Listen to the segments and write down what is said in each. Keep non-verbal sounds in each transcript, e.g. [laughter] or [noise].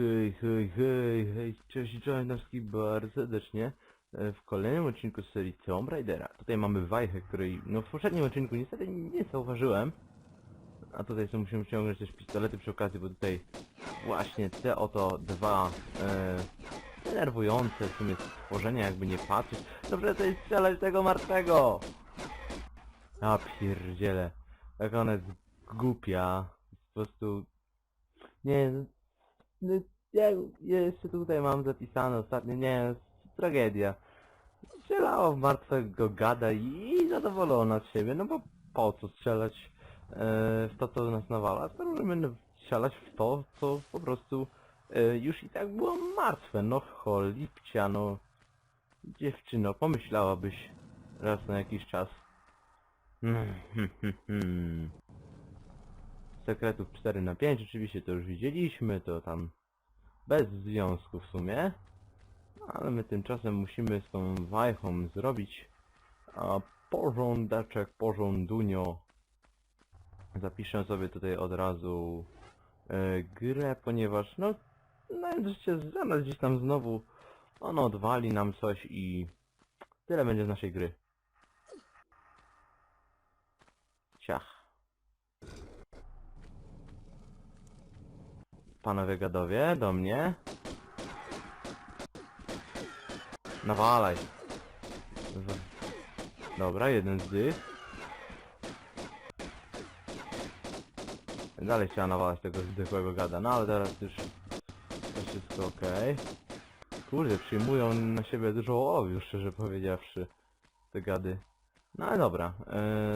Hej, hej, hej, hej, cześć, Joinowski bardzo serdecznie e, w kolejnym odcinku z serii Tomb Raidera. Tutaj mamy wajchę, której no w poprzednim odcinku niestety nie zauważyłem. A tutaj sobie musimy wyciągnąć też pistolety przy okazji, bo tutaj właśnie te oto dwa e, denerwujące w sumie stworzenia, jakby nie patrzeć. Dobrze, to jest strzelać tego martwego! A pierdziele, jak ona jest głupia. Po prostu... Nie, no, ja jeszcze tutaj mam zapisane ostatnio, nie, tragedia. Strzelała w martwego gada i zadowolona z siebie, no bo po co strzelać e, w to, co nas nawala, skoro możemy strzelać w to, co po prostu e, już i tak było martwe, no cholipcia, no dziewczyno, pomyślałabyś raz na jakiś czas. Hmm, hmm, hmm. Sekretów 4 na 5 oczywiście to już widzieliśmy, to tam bez związku w sumie. Ale my tymczasem musimy z tą wajchą zrobić a, porządeczek, porządunio. Zapiszę sobie tutaj od razu e, grę, ponieważ no, no zaraz gdzieś tam znowu ono odwali nam coś i tyle będzie z naszej gry. Ciach. Panowie gadowie, do mnie. Nawalaj. Dobra, jeden zdych. Dalej chciała nawalać tego zdechłego gada, no ale teraz już to wszystko okej. Kurde, przyjmują na siebie dużo ołowiu, szczerze powiedziawszy, te gady. No ale dobra,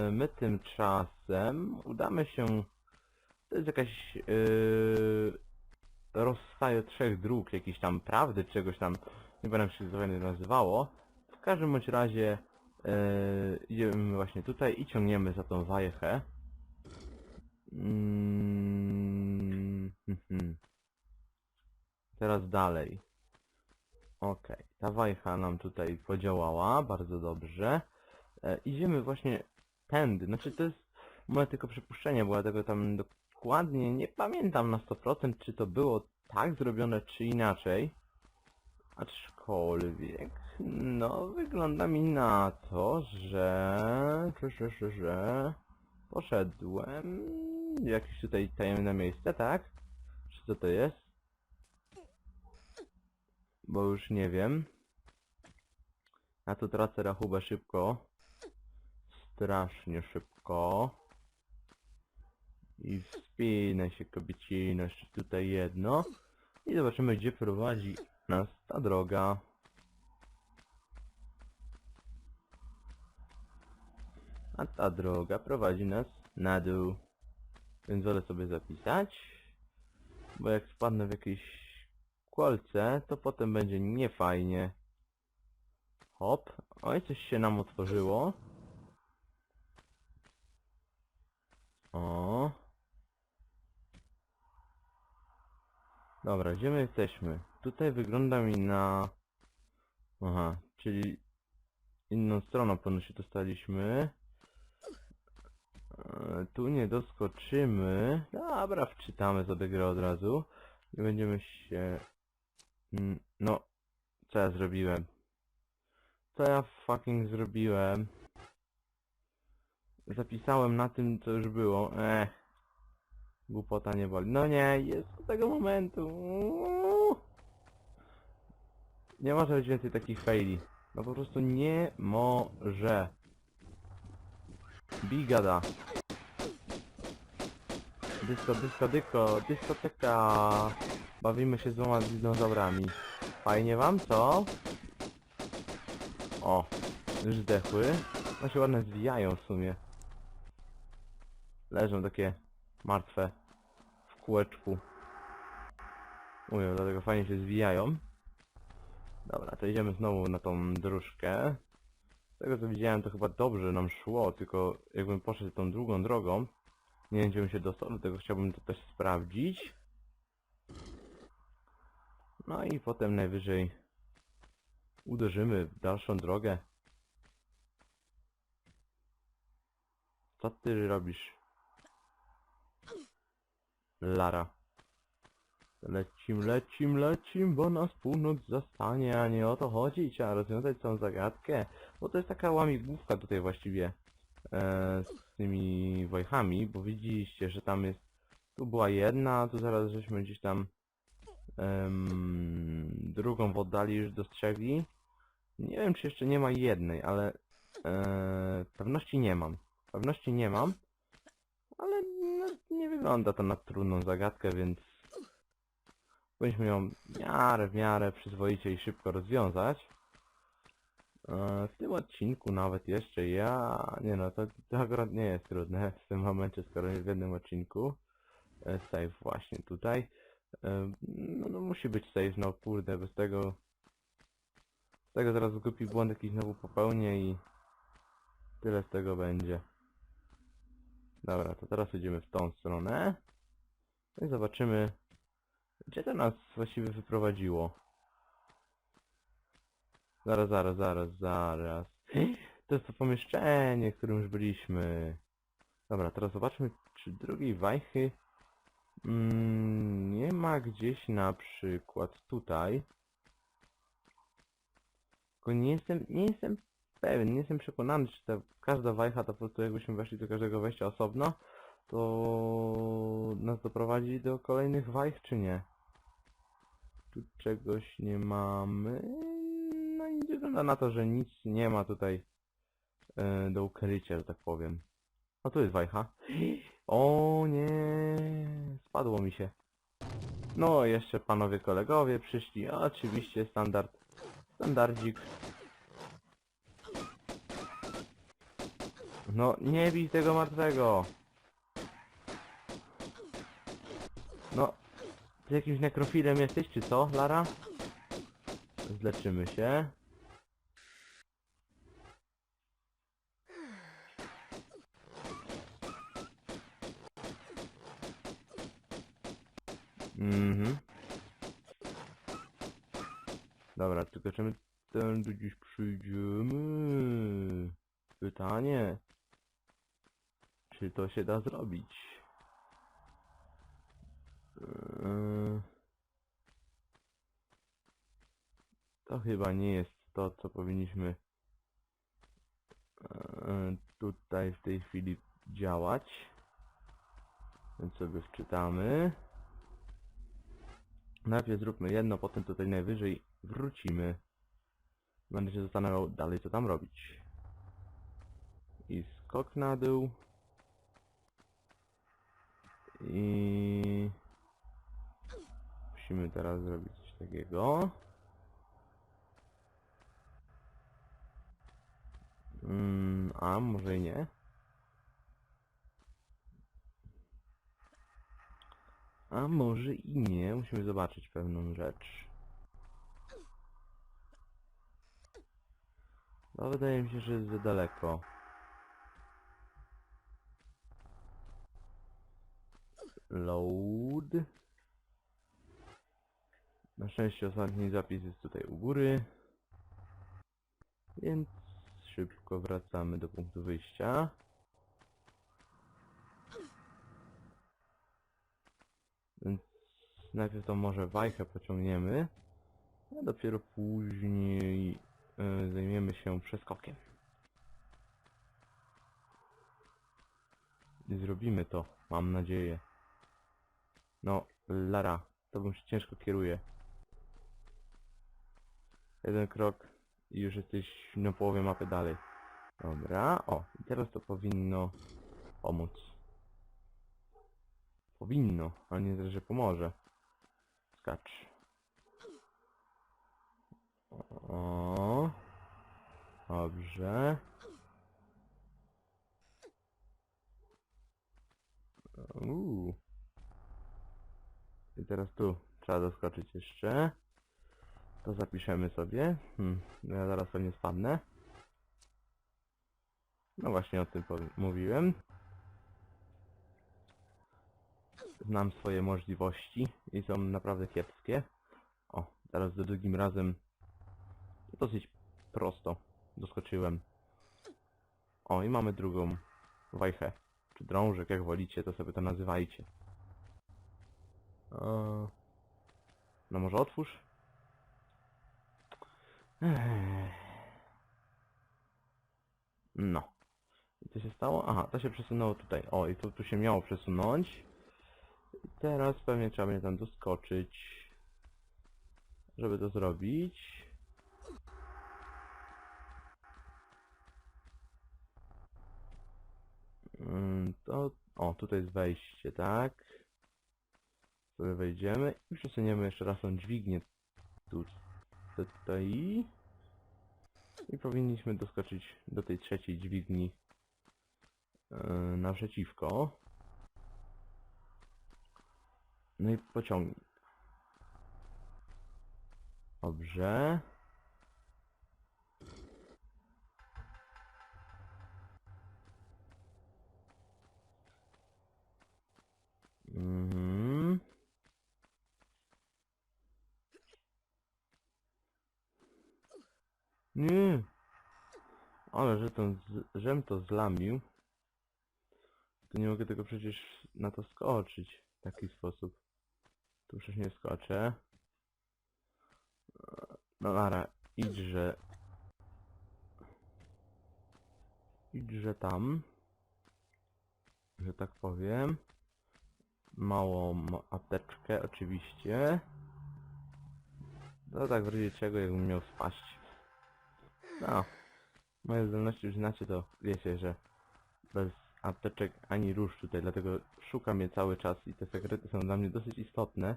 yy, my tymczasem udamy się... To jest jakaś... Yy, rozstaje trzech dróg, jakiejś tam prawdy, czegoś tam, nie pamiętam się dokładnie nazywało. W każdym bądź razie e, idziemy właśnie tutaj i ciągniemy za tą wajechę. Mm, hmm. Teraz dalej. Okej, ta wajcha nam tutaj podziałała, bardzo dobrze. E, idziemy właśnie tędy, znaczy to jest moje tylko przypuszczenie, bo ja tego tam dokładnie nie pamiętam na 100% czy to było tak zrobione czy inaczej. Aczkolwiek, no wygląda mi na to, że, że, że, że, że poszedłem w jakieś tutaj tajemne miejsce, tak? Czy co to jest? Bo już nie wiem. Ja tu tracę rachubę szybko. Strasznie szybko. I wspinaj się kobiecino, jeszcze tutaj jedno. I zobaczymy gdzie prowadzi nas ta droga. A ta droga prowadzi nas na dół. Więc wolę sobie zapisać. Bo jak spadnę w jakieś kolce, to potem będzie niefajnie. Hop. Oj, coś się nam otworzyło. O. Dobra, gdzie my jesteśmy? Tutaj wygląda mi na... Aha, czyli inną stroną pewno się dostaliśmy. E, tu nie doskoczymy. Dobra, wczytamy sobie grę od razu. I będziemy się... Mm, No, co ja zrobiłem? Co ja fucking zrobiłem? Zapisałem na tym, co już było. Ech. Głupota nie boli. No nie, jest do tego momentu. Nie może być więcej takich faili. No po prostu nie może. Bigada. Dysko, dysko, dyko, dyskoteka. Bawimy się z dwoma dinozaurami. Fajnie wam, co? O, już zdechły. No się ładnie zwijają w sumie. Leżą takie martwe w kółeczku. Mówię, dlatego fajnie się zwijają. Dobra, to idziemy znowu na tą dróżkę. Z tego co widziałem to chyba dobrze nam szło, tylko jakbym poszedł tą drugą drogą, nie wiem się dostał, dlatego chciałbym to też sprawdzić. No i potem najwyżej uderzymy w dalszą drogę. Co ty robisz? Lara. Lecim, lecim, lecim, bo nas północ zastanie, a nie o to chodzi. Trzeba rozwiązać całą zagadkę. Bo to jest taka łamigłówka tutaj właściwie e, z tymi wojchami, bo widzieliście, że tam jest... Tu była jedna, tu zaraz żeśmy gdzieś tam em, drugą w oddali już dostrzegli. Nie wiem, czy jeszcze nie ma jednej, ale e, pewności nie mam. Pewności nie mam, ale wygląda to na trudną zagadkę, więc powinniśmy ją w miarę, w miarę przyzwoicie i szybko rozwiązać. E, W tym odcinku nawet jeszcze ja... Nie no, to, to akurat nie jest trudne [laughs] w tym momencie, skoro jest w jednym odcinku. E, Save właśnie tutaj. E, No, no musi być save, no kurde, bez tego... Z tego zaraz głupi błąd jakiś znowu popełnię i... Tyle z tego będzie. Dobra, to teraz idziemy w tą stronę. No i zobaczymy, gdzie to nas właściwie wyprowadziło. Zaraz, zaraz, zaraz, zaraz. To jest to pomieszczenie, w którym już byliśmy. Dobra, teraz zobaczmy, czy drugiej wajchy mm, nie ma gdzieś na przykład tutaj. Tylko nie jestem, nie jestem pewien, nie jestem przekonany, czy ta każda wajcha to po prostu jakbyśmy weszli do każdego wejścia osobno, to nas doprowadzi do kolejnych wajch, czy nie? Tu czegoś nie mamy. No i wygląda na to, że nic nie ma tutaj e, do ukrycia, że tak powiem. O, tu jest wajcha. O nie, spadło mi się. No, jeszcze panowie kolegowie przyszli. Oczywiście standard. Standardzik. No, nie bij tego martwego. No, ty jakimś nekrofilem jesteś, czy co, Lara? Zleczymy się. Mhm. Dobra, tylko czy my tędy gdzieś przyjdziemy? Pytanie. Czy to się da zrobić? Eee, To chyba nie jest to, co powinniśmy eee, tutaj w tej chwili działać. Więc sobie wczytamy. Najpierw zróbmy jedno, potem tutaj najwyżej wrócimy. Będę się zastanawiał dalej, co tam robić. I skok na dół. I... Musimy teraz zrobić coś takiego. Mm, a może nie? A może i nie, musimy zobaczyć pewną rzecz. No wydaje mi się, że jest za daleko. Load. Na szczęście ostatni zapis jest tutaj u góry. Więc szybko wracamy do punktu wyjścia. Więc najpierw to może wajchę pociągniemy, a dopiero później e, zajmiemy się przeskokiem. I zrobimy to, mam nadzieję. No, Lara, to się ciężko kieruje. Jeden krok i już jesteś na połowie mapy dalej. Dobra, o, i teraz to powinno pomóc. Powinno, a nie, że pomoże. Skacz. O, dobrze. Uuu. Teraz tu trzeba doskoczyć jeszcze. To zapiszemy sobie. Hmm, ja zaraz pewnie spadnę. No właśnie o tym mówiłem. Znam swoje możliwości i są naprawdę kiepskie. O, teraz za drugim razem dosyć prosto doskoczyłem. O, i mamy drugą wajchę. Czy drążek, jak wolicie, to sobie to nazywajcie. No może otwórz? No. I co się stało? Aha, to się przesunęło tutaj. O, i to tu się miało przesunąć. I teraz pewnie trzeba będzie tam doskoczyć. Żeby to zrobić. Mm, To... O, tutaj jest wejście, tak? Sobie wejdziemy i przesuniemy jeszcze raz tą dźwignię tu, tutaj. I powinniśmy doskoczyć do tej trzeciej dźwigni yy, naprzeciwko. No i pociągnij. Dobrze. Mhm. Nie. Ale że z- żem to zlamił. To nie mogę tego przecież na to skoczyć w taki sposób. Tu przecież nie skoczę. No nara, idźże. Idźże tam. Że tak powiem. Małą apteczkę oczywiście. No tak w razie czego jakbym miał spaść. No. Moje zdolności już znacie to wiecie, że bez apteczek ani róż tutaj, dlatego szukam je cały czas i te sekrety są dla mnie dosyć istotne.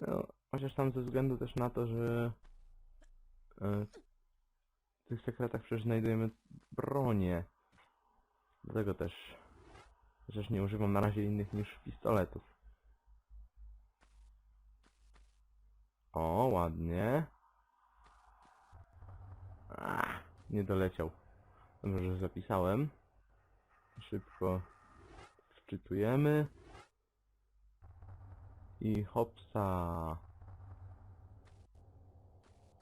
No, chociaż tam ze względu też na to, że e, w tych sekretach przecież znajdujemy bronię. Dlatego też chociaż nie używam na razie innych niż pistoletów. O, ładnie. Nie doleciał. Dobrze, że zapisałem. Szybko wczytujemy. I hopsa.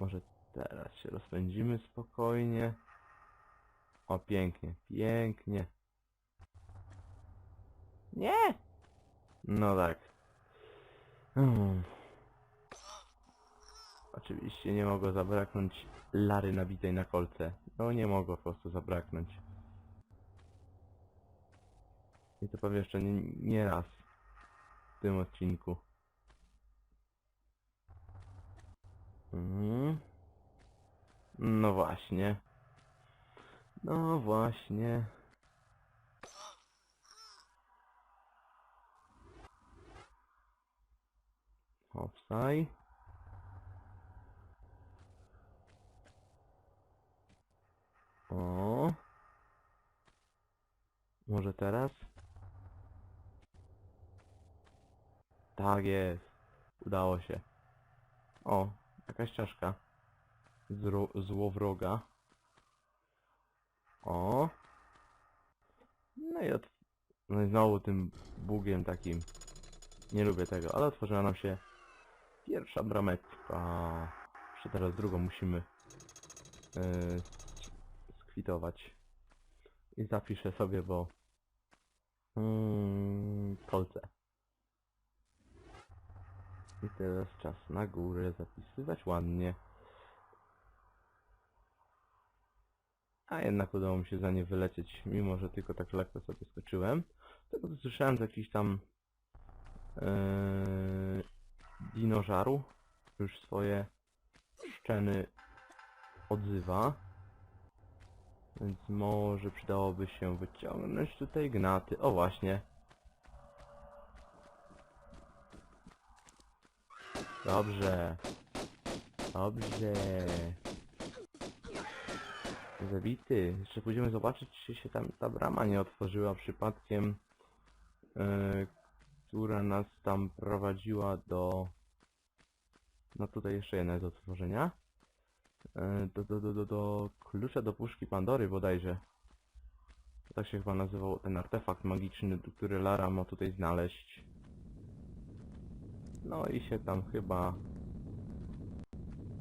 Może teraz się rozpędzimy spokojnie. O, pięknie, pięknie. Nie! No tak. Hmm. Oczywiście nie mogło zabraknąć lary nabitej na kolce. No nie mogło po prostu zabraknąć. I to powiem jeszcze nie, nie raz w tym odcinku. Mhm. No właśnie. No właśnie. Hopsaj. O. Może teraz? Tak jest. Udało się. O, jakaś czaszka. Złowroga. O. No i, od... no i znowu tym bugiem takim. Nie lubię tego, ale otworzyła nam się pierwsza brameczka. Jeszcze teraz drugą musimy yy, skwitować. I zapiszę sobie, bo mm, kolce. I teraz czas na górę zapisywać ładnie. A jednak udało mi się za nie wylecieć, mimo że tylko tak lekko sobie skoczyłem. Tego słyszałem z jakiś tam yy, dinożaru. Już swoje szczeny odzywa. Więc może przydałoby się wyciągnąć tutaj gnaty. O właśnie. Dobrze. Dobrze. Zabity. Jeszcze pójdziemy zobaczyć, czy się tam ta brama nie otworzyła przypadkiem, e, która nas tam prowadziła do... No tutaj jeszcze jedna jest otworzenia. E, do, do, do, do, do klucza do puszki Pandory bodajże. Tak się chyba nazywał ten artefakt magiczny, który Lara ma tutaj znaleźć. No i się tam chyba...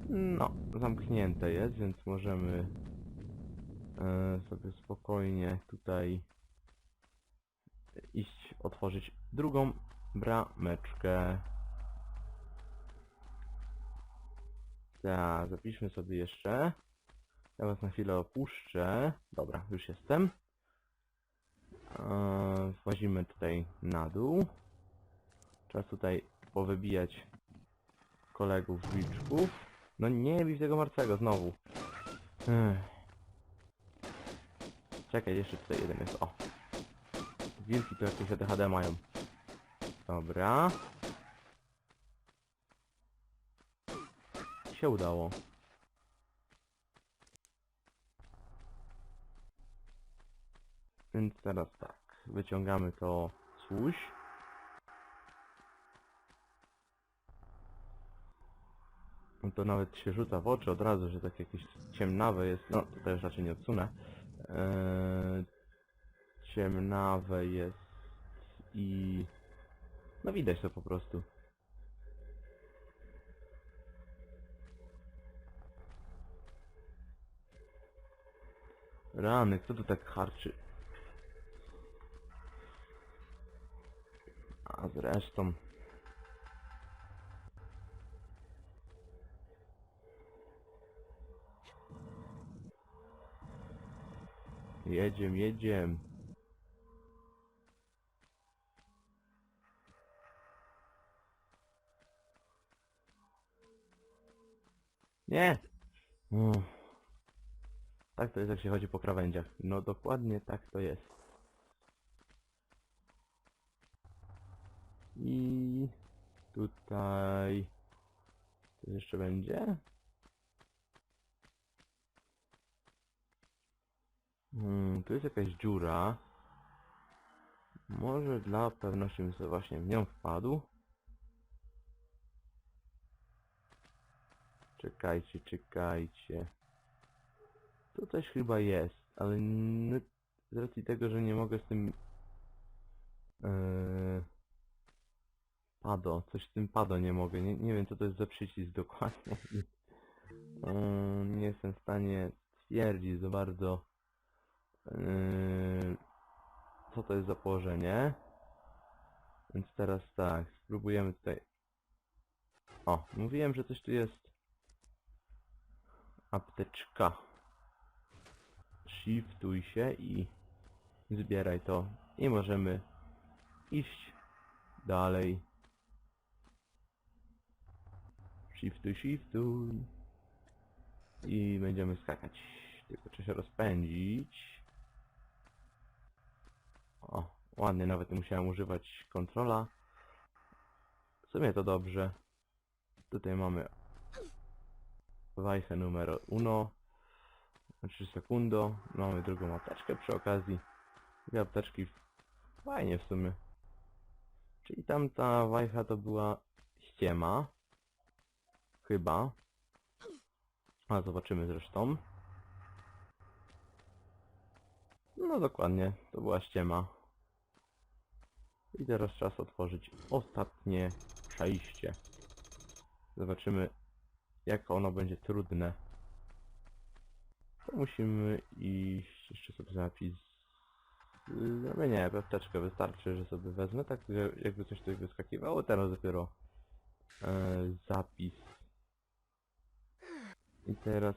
No, zamknięte jest, więc możemy e, sobie spokojnie tutaj iść otworzyć drugą brameczkę. Tak, zapiszmy sobie jeszcze. Ja was na chwilę opuszczę. Dobra, już jestem. Eee, Włazimy tutaj na dół. Czas tutaj powybijać kolegów wilczków. No nie bij tego martwego znowu. Ech. Czekaj, jeszcze tutaj jeden jest. O. Wilki to jakieś ADHD mają. Dobra. Się udało. Więc teraz tak. Wyciągamy to coś. No to nawet się rzuca w oczy od razu, że tak jakieś ciemnawe jest. No, to też raczej nie odsunę. Eee, ciemnawe jest i... No widać to po prostu. Rany, kto tu tak harczy? A zresztą... Jedziem, jedziem. Nie! Uff. Tak to jest jak się chodzi po krawędziach. No dokładnie tak to jest. I tutaj... Co jeszcze będzie? Hmm, tu jest jakaś dziura. Może dla pewności bym sobie właśnie w nią wpadł. Czekajcie, czekajcie. Tu coś chyba jest, ale z racji tego, że nie mogę z tym... Yy, pado, coś z tym pado nie mogę. Nie, nie wiem co to jest za przycisk dokładnie. Yy, nie jestem w stanie stwierdzić za bardzo yy, co to jest za położenie. Więc teraz tak, spróbujemy tutaj. O, mówiłem, że coś tu jest. Apteczka. Shiftuj się i zbieraj to. I możemy iść dalej. Shiftuj, shiftuj. I będziemy skakać. Tylko trzeba się rozpędzić. O, ładnie, nawet nie musiałem używać kontrola. W sumie to dobrze. Tutaj mamy wajchę numer uno. 3 sekundo. Mamy drugą apteczkę przy okazji. Dwie apteczki fajnie w sumie. Czyli tamta wajcha to była ściema. Chyba. A zobaczymy zresztą. No dokładnie, to była ściema. I teraz czas otworzyć ostatnie przejście. Zobaczymy jak ono będzie trudne. Musimy iść, jeszcze sobie zapis. No nie, apteczkę wystarczy, że sobie wezmę, tak że jakby coś tutaj wyskakiwało, teraz dopiero e, zapis. I teraz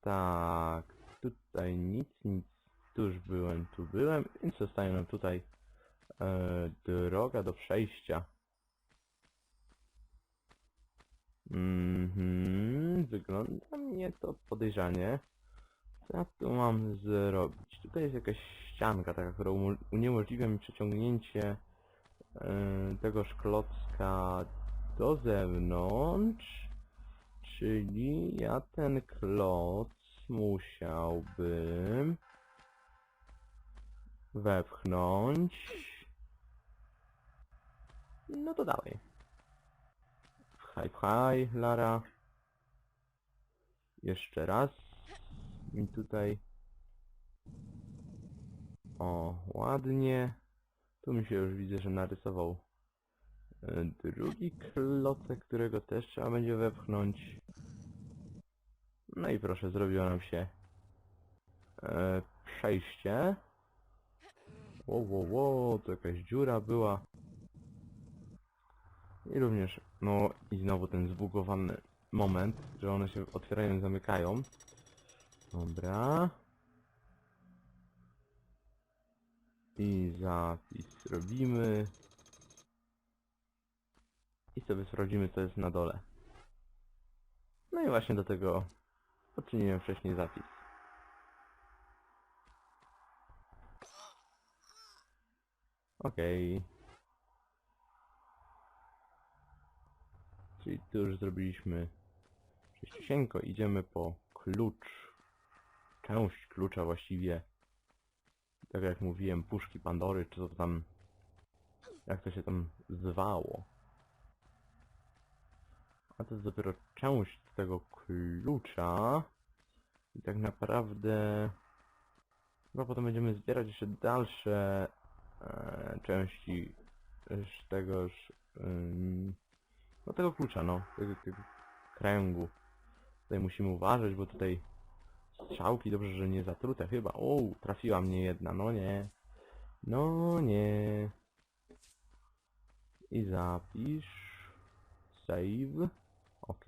tak, tutaj nic, nic, tu już byłem, tu byłem, więc zostaje nam tutaj e, droga do przejścia. Mhm, wygląda mnie to podejrzanie. Co tu mam zrobić? Tutaj jest jakaś ścianka taka, która uniemożliwia mi przeciągnięcie e, tegoż do zewnątrz. Czyli ja ten kloc musiałbym wepchnąć. No to dalej. Pchaj, pchaj, Lara. Jeszcze raz. I tutaj. O, ładnie. Tu mi się już widzę, że narysował e, drugi klocek, którego też trzeba będzie wepchnąć. No i proszę, zrobiło nam się e, przejście. Ło, ło, ło, to jakaś dziura była. I również, no i znowu ten zbugowany moment, że one się otwierają i zamykają. Dobra. I zapis robimy. I sobie sprawdzimy co jest na dole. No i właśnie do tego poczyniłem wcześniej zapis. Okej. Czyli tu już zrobiliśmy prześciusieńko. Idziemy po klucz. Część klucza właściwie. Tak jak mówiłem, puszki Pandory, czy to tam... Jak to się tam zwało. A to jest dopiero część tego klucza. I tak naprawdę... Chyba potem będziemy zbierać jeszcze dalsze e, części z tegoż... ym, no tego klucza, no. Tego, tego kręgu. Tutaj musimy uważać, bo tutaj strzałki dobrze, że nie zatrute chyba. O, trafiła mnie jedna, no nie. No nie. I zapisz. Save. Ok.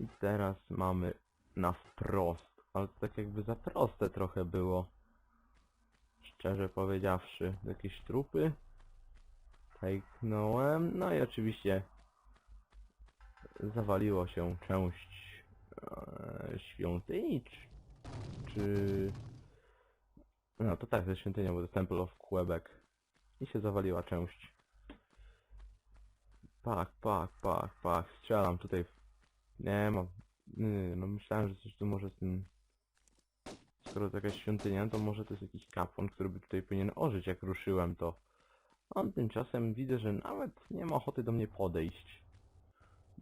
I teraz mamy na wprost. Ale to tak jakby za proste trochę było. Szczerze powiedziawszy. Jakieś trupy. Tajknąłem. No i oczywiście zawaliło się część e, świątyni, czy, czy... No to tak, ze świątynią, bo to Temple of Quebec. I się zawaliła część. Pak, pak, pak, pak, strzelam tutaj. Nie. Nie, nie, no myślałem, że coś tu może z tym... Skoro to jakaś świątynia, to może to jest jakiś kapłan, który by tutaj powinien ożyć, jak ruszyłem to. On tymczasem widzę, że nawet nie ma ochoty do mnie podejść.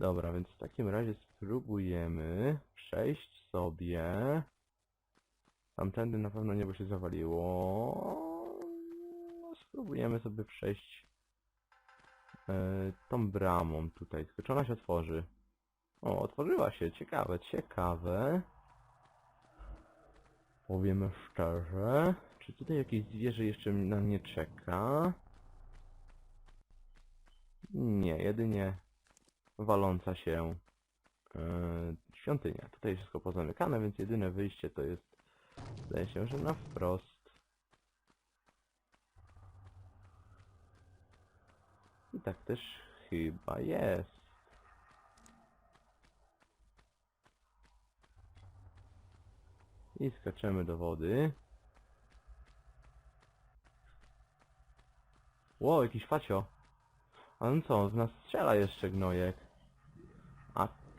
Dobra, więc w takim razie spróbujemy przejść sobie. Tamtędy na pewno niebo się zawaliło. No, spróbujemy sobie przejść e, tą bramą tutaj. Tylko czy ona się otworzy? O, otworzyła się. Ciekawe, ciekawe. Powiemy szczerze. Czy tutaj jakieś zwierzę jeszcze na mnie czeka? Nie, jedynie waląca się e, świątynia. Tutaj wszystko pozamykane, więc jedyne wyjście to jest, zdaje się, że na wprost. I tak też chyba jest. I skaczemy do wody. Ło, jakiś facio. A no co, z nas strzela jeszcze gnojek.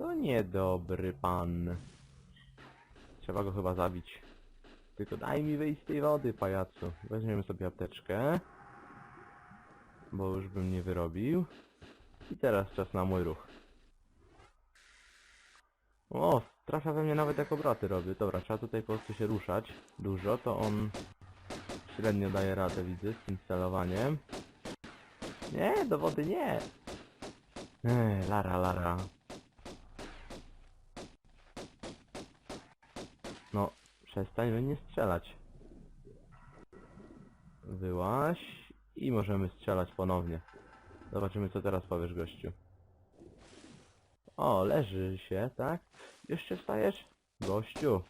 To niedobry pan. Trzeba go chyba zabić. Tylko daj mi wyjść z tej wody, pajacu. Weźmiemy sobie apteczkę. Bo już bym nie wyrobił. I teraz czas na mój ruch. O, trafia we mnie nawet jak obroty robię. Dobra, trzeba tutaj po prostu się ruszać. Dużo, to on średnio daje radę, widzę, z tym celowaniem. Nie, do wody nie. Eee, Lara, Lara. No, przestań we mnie strzelać. Wyłaś i możemy strzelać ponownie. Zobaczymy co teraz powiesz gościu. O, leży się, tak? Jeszcze wstajesz? Gościu.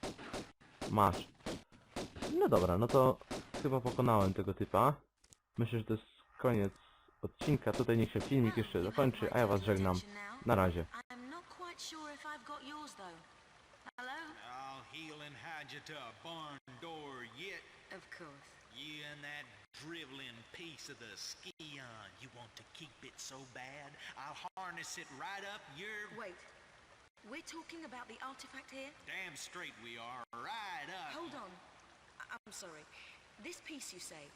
Masz. No dobra, no to chyba pokonałem tego typa. Myślę, że to jest koniec odcinka. Tutaj niech się filmik jeszcze zakończy, a ja was żegnam. Na razie. Hide you to a barn door yet. Of course. You and that driveling piece of the skion. You want to keep it so bad? I'll harness it right up your... Wait. We're talking about the artifact here? Damn straight we are. Right up. Hold on. I- I'm sorry. This piece you say.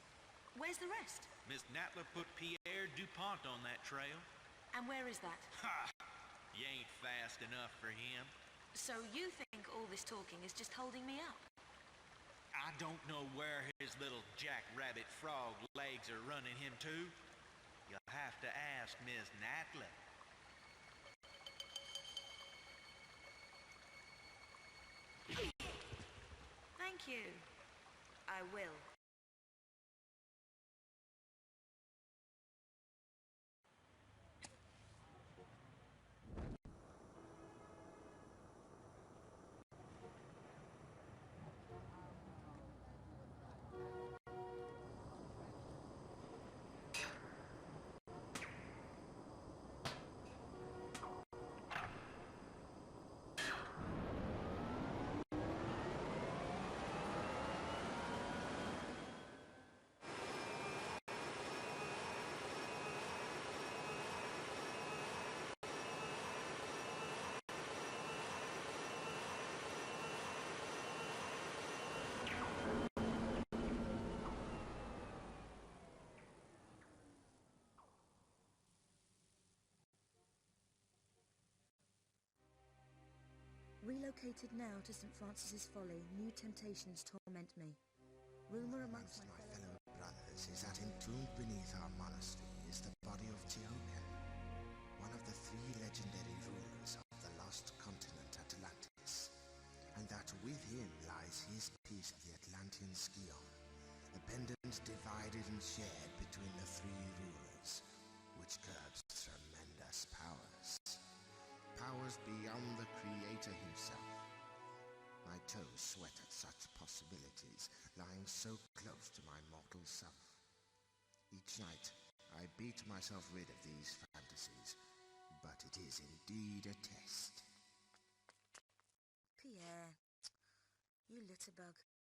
Where's the rest? Miss Natler put Pierre DuPont on that trail. And where is that? Ha! You ain't fast enough for him. So you think all this talking is just holding me up? I don't know where his little jackrabbit frog legs are running him to. You'll have to ask Miss Natler. Thank you. I will. Relocated now to St. Francis's Folly, new temptations torment me. Rumour amongst my fellow... fellow brothers is that entombed beneath our monastery is the body of Teoken, one of the three legendary rulers of the lost continent Atlantis, and that with him lies his piece of the Atlantean Scion, the pendant divided and shared between the three rulers, which curbs tremendous powers. Powers beyond the Creator himself. My toes sweat at such possibilities, lying so close to my mortal self. Each night, I beat myself rid of these fantasies, but it is indeed a test. Pierre, you litterbug.